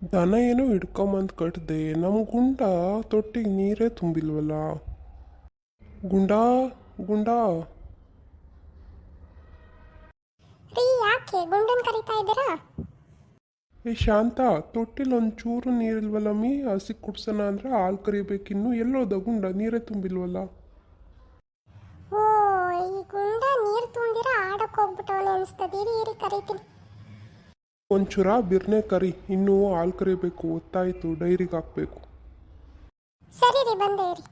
ದನ ಏನೋ ಹಿಡ್ಕೊಂಬಂದು ಕಟ್ಟಿದೆ ನಮ್ಮ ಗುಂಡ ತೊಟ್ಟಿಗೆ ನೀರೇ ತುಂಬಿಲ್ವಲ್ಲ? ಗುಂಡ ಗುಂಡ? ರೀ ಯಾಕೆ ಗುಂಡನ್ ಕರಿತಾ ಇದ್ದೀರಾ? ಏ ಶಾಂತ ತೊಟ್ಟಿಲ್ ಒಂಚೂರು ನೀರಿಲ್ವಲ್ಲ ಮೀ? ಹಸಿ ಕುಡ್ಸೋಣ ಅಂದ್ರೆ ಹಾಲು ಕರಿಬೇಕಿನ್ನು ಎಲ್ಲೋದ ಗುಂಡ ನೀರೇ ತುಂಬಿಲ್ವಲ್ಲ? ಓ ಈ ಗುಂಡ ನೀರು ತುಂಬಿರ ಆಡಕ್ಕೆ ಹೋಗ್ಬಿಟ್ಟವಳೆ ಅನಿಸ್ತದೆ. ಇರಿ ಇರಿ ಕರಿತೀನಿ. ಒಂಚೂರ ಬಿರ್ನೆ ಕರಿ, ಇನ್ನೂ ಹಾಲು ಕರಿಬೇಕು ಒತ್ತಾಯಿತು, ಡೈರಿಗೆ ಹಾಕ್ಬೇಕು. ಸರಿ ರೀ, ಬಂದೆ ರೀ.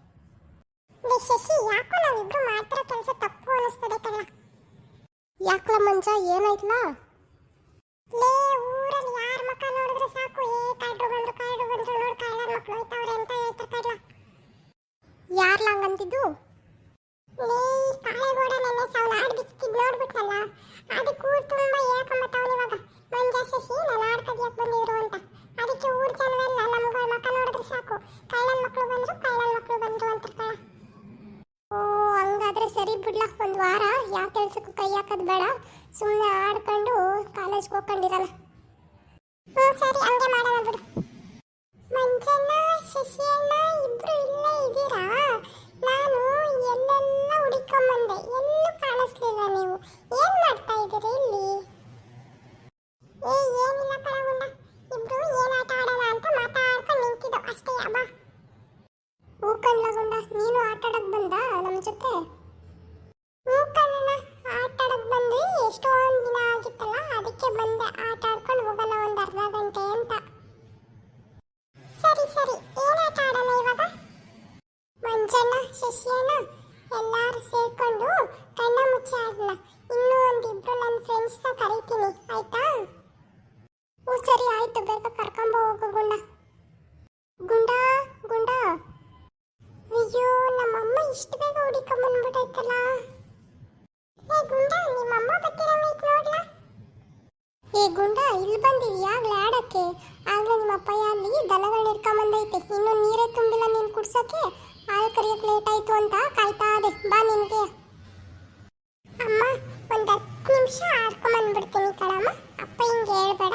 ಶಶಿ, ಯಾಕೋ ನಾವಿಬ್ರು ಮಾಡ್ತಿರೋ ಕೆಲಸ ತಪ್ಪು ಅನಿಸ್ತದೆ ಕಣ. ಯಾಕಲ ಮಂಜ ಏನಾಯ್ತಲ್ಲ ಲೇ, ಊರಲ್ಲಿ ಯಾರ ಮಕ್ಕ ನೋಡಿದ್ರೆ ಸಾಕು. ಏ ಕಾಯ್ಡ್ರು ಬಂದ್ರು ಕಾಯ್ಡ್ರು ಬಂದ್ರು, ನೋಡಿ ಕಾಯ್ಡ ಮಕ್ಕಳು ಹೋಯ್ತವ್ರೆ ಅಂತ ಹೇಳ್ತಾರೆ ಕಡ್ಲ ಯಾರ್ಲ ಹಂಗಂತಿದ್ದು ಲೇ ಕಾಳೆಗೋಡ ನೆನ್ನೆ ಸೌಲ ಆಡ್ ಬಿಚ್ಚಿದ್ ನೋಡ್ಬಿಟ್ನಲ್ಲ ಅದಕ್ಕೆ ಹೇಳ್ಕೊಂಬತ್ತವನು ಇವಾಗ. ಮಂಜ ಶಶಿ ನಾನು ಆಡ್ ಕದಿಯಕ್ ಬಂದಿದ್ರು ಅಂತ. ಅದಕ್ಕೆ ಊರ್ ಜನವೆಲ್ಲ ನಮ್ಗಳ ಮಕ್ಕ ನೋಡಿದ್ರೆ ಸಾಕು. ಕಳ್ಳನ್ ಮಕ್ಳು ಬಂದ್ರು ಕಳ್ಳನ್ ಮಕ್ಳು ಬಂದ್ರು ಅಂತ ಓ, ಹಂಗಾದ್ರೆ ಸರಿ ಬಿಡ್ಲಕ್ ಒಂದು ವಾರ ಯಾವ ಕೆಲ್ಸಕ್ಕೂ ಕೈ ಹಾಕೋದ್ ಬೇಡ. ಸುಮ್ಮನೆ ಆಡ್ಕೊಂಡು ಕಾಲೇಜ್ಗೆ ಹೋಗ್ಕೊಂಡಿರಲ್ಲ. ಹ್ಞೂ ಸರಿ, ಹಂಗೆ ಮಾಡೋಣ ಬಿಡು. ಕರಿತೀನಿ ಆಯ್ತಾ? ಓ ಸರಿ, ಆಯ್ತು, ಬೇಗ ಕರ್ಕೊಂಬ ಹೋಗು ಗುಂಡ. ಗುಂಡ ಗುಂಡ. ಅಯ್ಯೋ, ನಮ್ಮಮ್ಮ ಇಷ್ಟು ಬೇಗ ಹುಡಿಕೊಂಬಂದ್ಬಿಟ್ಟೈತಲ್ಲ ಏ, ಗುಂಡ, ನಿಮ್ಮಮ್ಮ ಬರ್ತಿರಂಗೈತ್ ನೋಡ್ಲಾ? ಏ, ಗುಂಡ, ಇಲ್ಲಿ ಬಂದಿದ್ಯಾ ಲ್ಯಾಡಕ್ಕೆ ಆಗ್ಲೇ ನಿಮ್ಮ ಅಪ್ಪಯ್ಯ ಅಲ್ಲಿ ದನಗಳು ಹಿಡ್ಕೊಂಬಂದೈತೆ ಇನ್ನು ನೀರೇ ತುಂಬಿಲ್ಲ ನೀನು ಕುಡ್ಸಕ್ಕೆ. ಹಾಲು ಕರಿಯಕ್ಕೆ ಲೇಟ್ ಆಯ್ತು ಅಂತ ಕಾಯ್ತಾ ಇದೆ. ಬಾ ನಿನಗೆ. ಅಮ್ಮ ನಿಮಿಷ ಆಡ್ಕೊಂಬಂದ್ಬಿಡ್ತೀನಿ ಕಣಮ್ಮ. ಅಪ್ಪ ಹಿಂಗೆ ಹೇಳ್ಬೇಡ.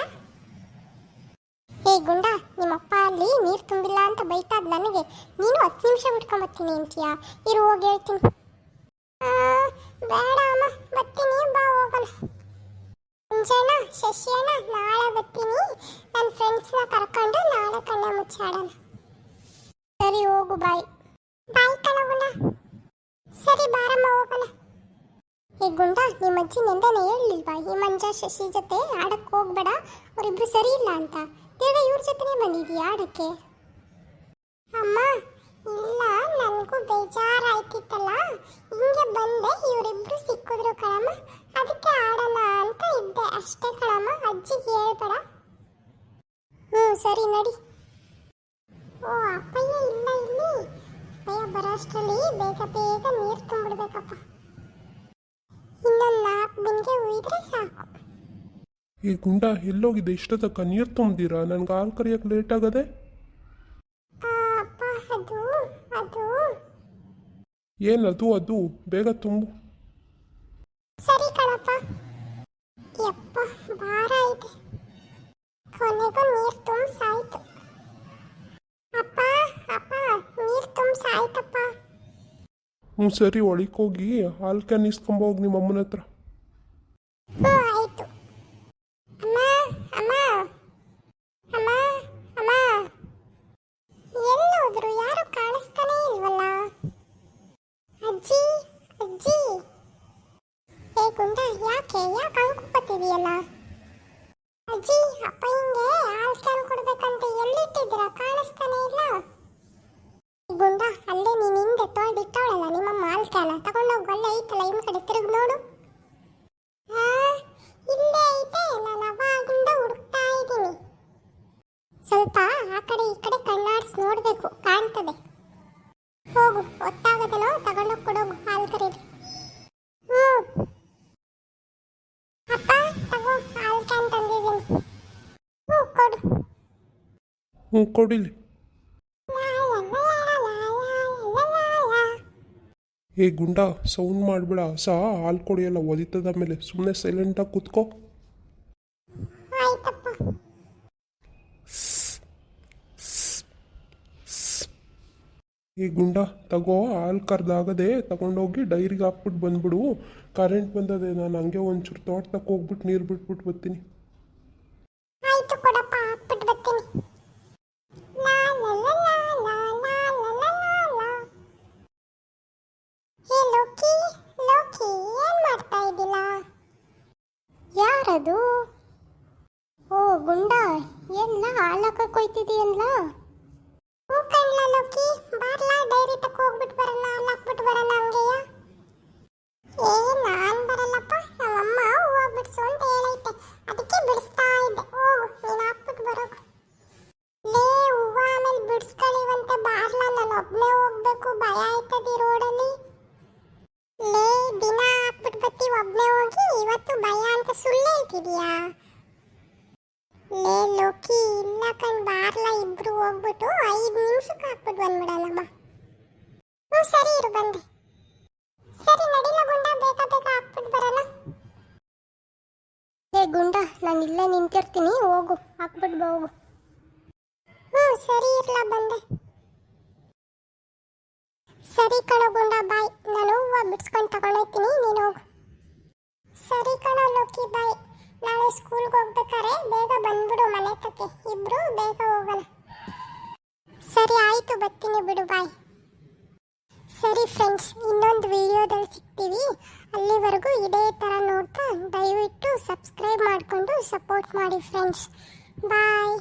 ಹೇ ಗುಂಡ, ನಿಮ್ಮಪ್ಪ ಅಲ್ಲಿ ನೀರು ತುಂಬಿಲ್ಲ ಅಂತ ಬೈತಾದ್ ನನಗೆ. ನೀನು ಹತ್ತು ನಿಮಿಷ ಬಿಟ್ಕೊಂಬತ್ತೀನಿ ಅಂತೀಯಾ? ಇರು ಹೋಗಿ ಹೇಳ್ತೀನಿ. ಬೇಡ ಅಮ್ಮ ಬರ್ತೀನಿ ಬಾ ಹೋಗೋಣ. ಮುಂಜಾನ ಶಶಿಯಣ್ಣ, ನಾಳೆ ಬರ್ತೀನಿ ನನ್ನ ಫ್ರೆಂಡ್ಸ್ನ ಕರ್ಕೊಂಡು ನಾಳೆ ಕಣ್ಣ ಮುಚ್ಚಾಡೋಣ. ಸರಿ, ಹೋಗು, ಬಾಯ್. ಬಾಯ್ ಕಣಗುಂಡ. ಸರಿ, ಬಾರಮ್ಮ, ಹೋಗೋಣ. ಏ ಗುಂಡ ನಿಮ್ಮ ಅಜ್ಜಿ ನಿಂದನೆ ಹೇಳಿಲ್ವಾ ಈ ಮಂಜ ಶಶಿ ಜೊತೆ ಆಡಕ್ಕೆ ಹೋಗ್ಬೇಡ. ಅವರಿಬ್ರು ಸರಿ ಇಲ್ಲ ಅಂತ. ತಿರ್ಗ ಇವ್ರ ಜೊತೆನೇ ಬಂದಿದೀಯ ಆಡಕ್ಕೆ? ಅಮ್ಮ, ಇಲ್ಲ, ನನಗೂ ಬೇಜಾರಾಯ್ತಿತ್ತಲ್ಲ. ಹಿಂಗೆ ಬಂದೆ, ಇವರಿಬ್ರು ಸಿಕ್ಕಿದ್ರು ಕಣಮ್ಮ. ಅದಕ್ಕೆ ಆಡಲ್ಲ ಅಂತ ಇದ್ದೆ ಅಷ್ಟೇ ಕಣಮ್ಮ. ಅಜ್ಜಿಗೆ ಹೇಳ್ಬೇಡ. ಹ್ಞೂ ಸರಿ, ನಡಿ. ಓ, ಅಪ್ಪಯ್ಯ ಇಲ್ಲ ಇಲ್ಲಿ. ಅಪ್ಪಯ್ಯ ಬರೋ ಅಷ್ಟರಲ್ಲಿ ಬೇಗ ಬೇಗ ನೀರು ತುಂಬಿಡ್ಬೇಕಪ್ಪ. ಉಯ್ದ್ರೆ ಸಾಕು ಈ ಗುಂಡ ಎಲ್ಲೋಗಿದೆ ಇಷ್ಟೊತ್ತಕ್ಕ ನೀರು ತುಂಬ್ದಿರಾ? ನನ್ಗೆ ಹಾಲು ಕರಿಯಕ್ಕೆ ಲೇಟ್ ಆಗದೆ? ಅದು ಅದು. ಏನದು ಅದು ಬೇಗ ತುಂಬು. ಸರಿ ಕಣಪ್ಪ. ಯಪ್ಪ ಭಾರ ಇದೆ. ಕೊನೆಗೂ ನೀರು ತುಂಬ ಸಾಯ್ತು ಅಪ್ಪ ಅಪ್ಪ ನೀರು ತುಂಬ ಸಾಯ್ತಪ್ಪ ಹ್ಞೂ ಸರಿ ಒಳಗೆ ಹೋಗಿ ಹಾಲು ಕ್ಯಾನ್ ಇಸ್ಕೊಂಬೋಗಿ ನಿಮ್ಮ ಅಮ್ಮನ ಹತ್ರ ಹ್ಞೂ ಆಯ್ತು ಅಮ್ಮ ಅಮ್ಮ ಅಮ್ಮ ಅಮ್ಮ ಎಲ್ಲೋದ್ರು ಯಾರು ಕಾಣಿಸ್ತಾನೇ ಇಲ್ವಲ್ಲ ಅಜ್ಜಿ ಅಜ್ಜಿ ಏ ಗುಂಡ ಯಾಕೆ ಯಾಕೆ ಅಂದ್ಕೊತಿದೀಯಲ್ಲ ಅಜ್ಜಿ ಅಪ್ಪ ಹಿಂಗೆ ಹಾಲು ಕ್ಯಾನ್ ಕೊಡ್ಬೇಕಂತ ಎಲ್ಲಿಟ್ಟಿದ್ದೀರಾ ಕಾಣಿಸ್ತಾನೆ ಇಲ್ಲ ಈ ಗುಂಡ ಅಲ್ಲೇ ನೀನು ಹಿಂದೆ ತೊಳೆದಿಟ್ಟವಳಲ್ಲ ನಿಮ್ಮ ಹಾಲು ಕ್ಯಾನ ತಗೊಂಡೋಗಿ ಒಳ್ಳೆ ಐತಲ್ಲ ಹಿಂದ್ ಕಡೆ ತಿರುಗಿ ನೋಡು ಆ, ಇಲ್ಲೇ ಐತೆ ನಾನು ಅವಾಗಿಂದ ಹುಡುಕ್ತಾ ಇದ್ದೀನಿ ಸ್ವಲ್ಪ ಆ ಕಡೆ ಈ ಕಡೆ ಕಣ್ಣಾಡ್ಸಿ ನೋಡಬೇಕು ಕಾಣ್ತದೆ. ಹೋಗು ಒತ್ತಾಗದನೋ ತಗೊಂಡೋಗಿ ಕೊಡೋಗು ಹಾಲು ಕರೀರಿ. ಹ್ಞೂ ಅಪ್ಪ ತಗೋ ಹಾಲು ಕ್ಯಾನ್ ತಂದಿದ್ದೀನಿ. ಹ್ಞೂ ಕೊಡು. ಹ್ಞೂ ಕೊಡಿಲಿ. ಲಾ, ಲಾ, ಲಾ, ಲಾ, ಲಾ, ಲಾ, ಲಾ. ಏ ಗುಂಡ ಸೌಂಡ್ ಮಾಡಬೇಡ. ಸಹ ಹಾಲು ಕೊಡಿಯಲ್ಲ ಒದಿತದ ಮೇಲೆ. ಸುಮ್ಮನೆ ಸೈಲೆಂಟಾಗಿ ಕೂತ್ಕೋ. ಆಯ್ತಪ್ಪ. ಈ ಗುಂಡ ತಗೋ, ಹಾಲು ಕರ್ದಾಗದೆ ತಗೊಂಡೋಗಿ ಡೈರಿಗೆ ಹಾಕ್ಬಿಟ್ಟು ಬಂದ್ಬಿಡು. ಕರೆಂಟ್ ಬಂದದೆ, ನಾನು ಹಂಗೆ ಒಂಚೂರು ತೋಟಕ್ಕೆ ಹೋಗ್ಬಿಟ್ಟು ನೀರು ಬಿಟ್ಬಿಟ್ಟು ಬರ್ತೀನಿ. ಯಾರದು? ಓ, ಗುಂಡ ಎಲ್ಲ ಹಾಲಕ್ಕ ಕೊಯ್ತಿದೆಯಲ್ಲ ಕಣ್ಲ ಲೋಕಿ ಬಾರ್ಲಾ, ಡೈರಿ ತಕ ಹೋಗ್ಬಿಟ್ಟು ಬರೋಣ ಹಾಲು ಹಾಕ್ಬಿಟ್ಟು ಬರೋಣ ಹಂಗೆಯ ಏ, ನಾನ್ ಬರಲ್ಲಪ್ಪ, ನಮ್ಮಮ್ಮ ಹೂವು ಬಿಡ್ಸು ಅಂತ ಹೇಳೈತೆ. ಅದಕ್ಕೆ ಬಿಡಿಸ್ತಾ ಇದ್ದೆ. ಹೋಗು ನೀನು ಹಾಕ್ಬಿಟ್ಟು ಬರೋಗು ಲೇ ಹೂವು ಆಮೇಲೆ ಬಿಡಿಸ್ಕೊಳ್ಳಿವಂತೆ ಬಾರ್ಲ, ನಾನು ಒಬ್ಬನೇ ಹೋಗ್ಬೇಕು, ಭಯ ಆಯ್ತದೆ ರೋಡಲ್ಲಿ. ಲೇ, ದಿನ ಹಾಕ್ಬಿಟ್ಟು ಬತ್ತಿ ಒಬ್ಬನೇ ಹೋಗಿ, ಇವತ್ತು ಭಯ ಅಂತ ಸುಳ್ಳು ಹೇಳ್ತಿದ್ಯಾ? ಲೇ ಲೋಕಿ ಇಲ್ಲ ಕಣ್ ಬಾರ್ಲ ಇಬ್ರು ಹೋಗ್ಬಿಟ್ಟು ಐದು ನಿಮಿಷಕ್ಕೆ ಹಾಕ್ಬಿಟ್ಟು ಬಂದ್ಬಿಡಲ್ಲಮ್ಮ. ಹ್ಞೂ, ಸರಿ ಇರು, ಬಂದೆ. ಸರಿ, ನಡಿಲ ಗುಂಡ, ಬೇಗ ಬೇಗ ಹಾಕ್ಬಿಟ್ಟು ಬರಲ್ಲ. ಏ, ಗುಂಡ, ನಾನು ಇಲ್ಲೇ ನಿಂತಿರ್ತೀನಿ, ಹೋಗು ಹಾಕ್ಬಿಟ್ಟು ಹೋಗು ಹ್ಞೂ, ಸರಿ ಇರ್ಲ, ಬಂದೆ. ಸರಿ ಕಣೋ ಗುಂಡ, ಬಾಯ್. ನಾನು ಹೂವು ಬಿಡ್ಸ್ಕೊಂಡು ತಗೊಂಡೋಗ್ತೀನಿ ನೀನು ಹೋಗು. ಸರಿ ಕಣೋ ಲೋಕಿ, ಬಾಯ್. ನಾಳೆ ಸ್ಕೂಲ್ಗೆ ಹೋಗ್ಬೇಕಾದ್ರೆ ಬೇಗ ಬಂದ್ಬಿಡು ಮನೆ ತಕ್ಕೆ ಇಬ್ರು ಬೇಗ ಹೋಗೋಣ. ಸರಿ, ಆಯಿತು, ಬರ್ತೀನಿ ಬಿಡು ಬಾಯ್ ಸರಿ ಫ್ರೆಂಡ್ಸ್ ಇನ್ನೊಂದು ವಿಡಿಯೋದಲ್ಲಿ ಸಿಗ್ತೀವಿ. ಅಲ್ಲಿವರೆಗೂ ಇದೇ ಥರ ನೋಡ್ತಾ ದಯವಿಟ್ಟು ಸಬ್ಸ್ಕ್ರೈಬ್ ಮಾಡಿಕೊಂಡು ಸಪೋರ್ಟ್ ಮಾಡಿ ಫ್ರೆಂಡ್ಸ್ ಬಾಯ್